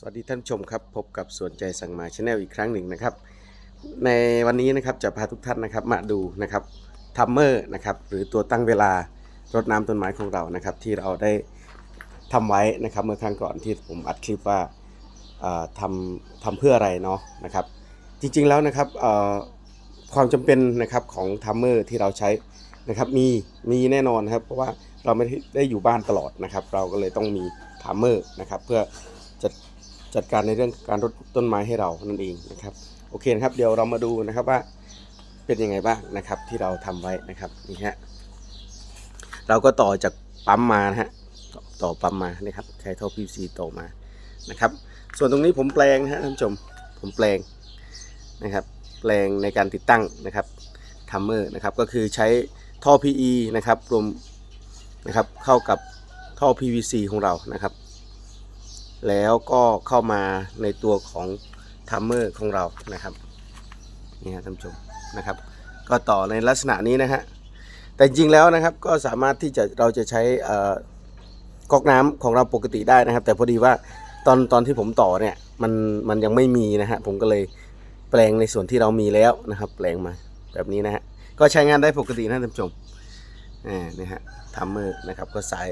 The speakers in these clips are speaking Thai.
สวัสดีท่านชมครับ พบกับสวนใจสั่งมาชาแนลอีกครั้งหนึ่งนะครับ ในวันนี้นะครับจะพาทุกท่านนะครับมาดูนะครับทัมเมอร์นะครับหรือตัวตั้งเวลารดน้ำต้นไม้ของเรานะครับ ที่เราได้ทำไว้นะครับ เมื่อครั้งก่อนที่ผมอัดคลิปว่าทำทำเพื่ออะไรเนาะนะครับ จริงๆแล้วนะครับความจำเป็นนะครับของทัมเมอร์ที่เราใช้นะครับมีมีแน่นอนครับ เพราะว่าเราไม่ได้อยู่บ้านตลอดนะครับ เราก็เลยต้องมีทัมเมอร์นะครับเพื่อจัด จัดการในเรื่องการรดต้นไม้ให้เรานั่นเองนะครับโอเคนะครับเดี๋ยวเรามาดูนะครับว่าเป็นยังไงบ้างนะครับที่เราทำไว้นะครับนี่ฮะเราก็ต่อจากปั๊มมานะฮะต่อต่อปั๊มมานี่ครับใช้ท่อ PVC ต่อมานะครับ ส่วนตรงนี้ผมแปลงนะฮะท่านผู้ชมผมแปลงนะครับแปลงในการติดตั้งนะครับทัมเมอร์นะครับก็คือใช้ท่อ PE นะครับรวมนะครับเข้ากับท่อ PVC ของเรานะครับ แล้วก็เข้ามาในตัวของทัมเมอร์ของเรานะครับนี่ฮะท่านผู้ชมนะครับ ก็ต่อในลักษณะนี้นะฮะแต่จริงๆแล้วนะครับก็สามารถที่จะเราจะใช้ก๊อกน้ำของเราปกติได้นะครับ แต่พอดีว่าตอนตอนที่ผมต่อเนี่ยมันมันยังไม่มีนะฮะผมก็เลยแปลงในส่วนที่เรามีแล้วนะครับ แปลงมาแบบนี้นะฮะก็ใช้งานได้ปกตินะท่านผู้ชมอ่านี่ฮะทัมเมอร์นะครับก็สาย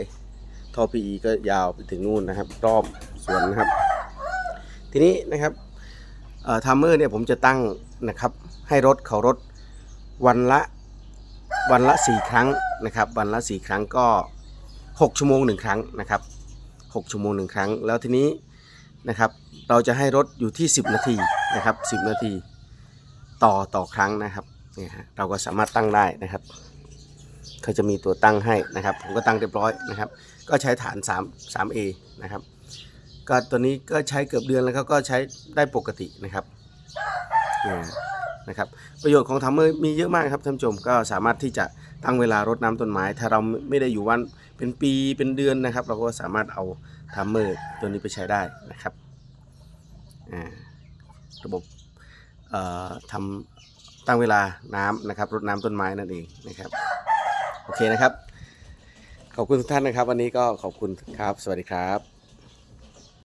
ท่อ PE ก็ยาวไปถึงนู่นนะครับ รอบสวนนะครับ ทีนี้นะครับทัมเมอร์เนี่ยผมจะตั้งนะครับ ให้รถเขารถวันละวันละ 4 ครั้งนะครับ วันละ 4 ครั้งก็ 6 ชั่วโมง 1 ครั้งนะครับ 6 ชั่วโมง 1 ครั้ง แล้วทีนี้นะครับ เราจะให้รถอยู่ที่ 10 นาทีนะครับ 10 นาทีต่อต่อครั้งนะครับเนี่ยฮะเราก็สามารถตั้งได้นะครับ เขาจะมีตัวตั้งให้นะครับ ผมก็ตั้งเรียบร้อยนะครับ ก็ใช้ฐาน 3 3A นะครับ ก็ตัวนี้ก็ใช้เกือบเดือนแล้วก็ก็ใช้ได้ปกตินะครับเนี่ยนะครับประโยชน์ของทัมเมอร์มีเยอะมากครับท่านผู้ชมก็สามารถที่จะตั้งเวลารดน้ำต้นไม้ ถ้าเราไม่ได้อยู่วันเป็นปีเป็นเดือนนะครับ เราก็สามารถเอาทัมเมอร์ตัวนี้ไปใช้ได้นะครับอ่าระบบเอ่อทำตั้งเวลาน้ำนะครับรดน้ำต้นไม้นั่นเองนะครับ โอเคนะครับ ขอบคุณทุกท่านนะครับ วันนี้ก็ขอบคุณครับ สวัสดีครับ